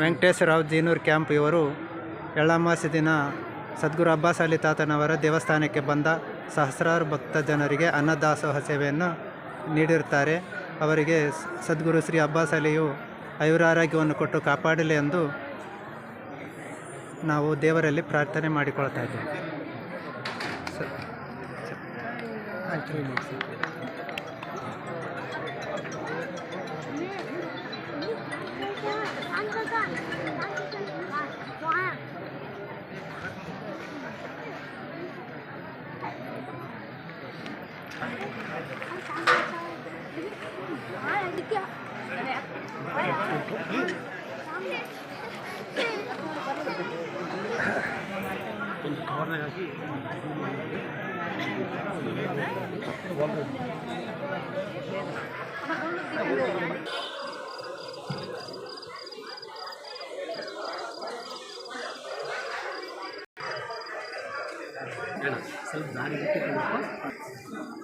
ವೆಂಕಟೇಶ್ವರರಾವ್ ಜೀನೂರ್ camp ಇವರು ಎಳ್ಳಮಾಸಿ ದಿನ ಸದ್ಗುರು ಅಬ್ಬಾಸ್ ಅಲಿ ತಾತನವರ ದೇವಸ್ಥಾನಕ್ಕೆ ಬಂದ ಸಹಸ್ರಾರು ಭಕ್ತ ಜನರಿಗೆ ಅನ್ನದಾಸೋಹ ಸೇವೆಯನ್ನು ನೀಡಿರುತ್ತಾರೆ. ಅವರಿಗೆ ಸದ್ಗುರು ಶ್ರೀ ಅಬ್ಬಾಸ್ ಅಲಿಯು ಆಯುರಾರೋಗ್ಯವನ್ನು ಕೊಟ್ಟು ಕಾಪಾಡಲಿ ಎಂದು ನಾವು ದೇವರಲ್ಲಿ ಪ್ರಾರ್ಥನೆ ಮಾಡಿಕೊಳ್ತಾ ಇದ್ದೇವೆ.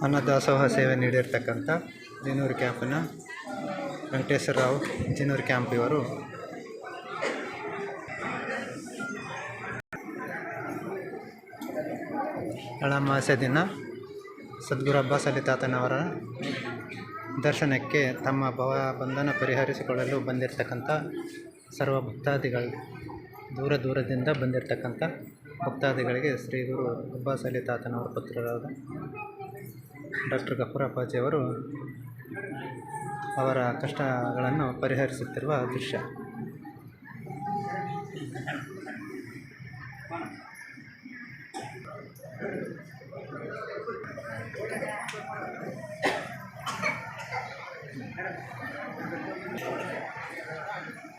ಅನ್ನದಾಸೋಹ ಸೇವೆ ನೀಡಿರ್ತಕ್ಕಂಥ ಜಿನೂರು ಕ್ಯಾಂಪಿನ ವೆಂಕಟೇಶ್ವರ ರಾವ್ ಜಿನೂರು ಕ್ಯಾಂಪ್ ಇವರು ಅಳಮಾಸ್ಯ ದಿನ ಸದ್ಗುರು ಅಬ್ಬಾಸ್ ಅಲಿ ತಾತನವರ ದರ್ಶನಕ್ಕೆ ತಮ್ಮ ಭವ ಬಂಧನ ಪರಿಹರಿಸಿಕೊಳ್ಳಲು ಬಂದಿರತಕ್ಕಂಥ ಸರ್ವ ಭಕ್ತಾದಿಗಳು ದೂರ ದೂರದಿಂದ ಬಂದಿರತಕ್ಕಂಥ ಭಕ್ತಾದಿಗಳಿಗೆ ಶ್ರೀ ಗುರು ಅಬ್ಬಾಸ್ ಅಲಿ ತಾತನವರ ಪುತ್ರರಾದ ಡಾಕ್ಟರ್ ಗಫೂರ್ ಅಪ್ಪಾಜಿಯವರು ಅವರ ಕಷ್ಟಗಳನ್ನು ಪರಿಹರಿಸುತ್ತಿರುವ ದೃಶ್ಯ. Thank you.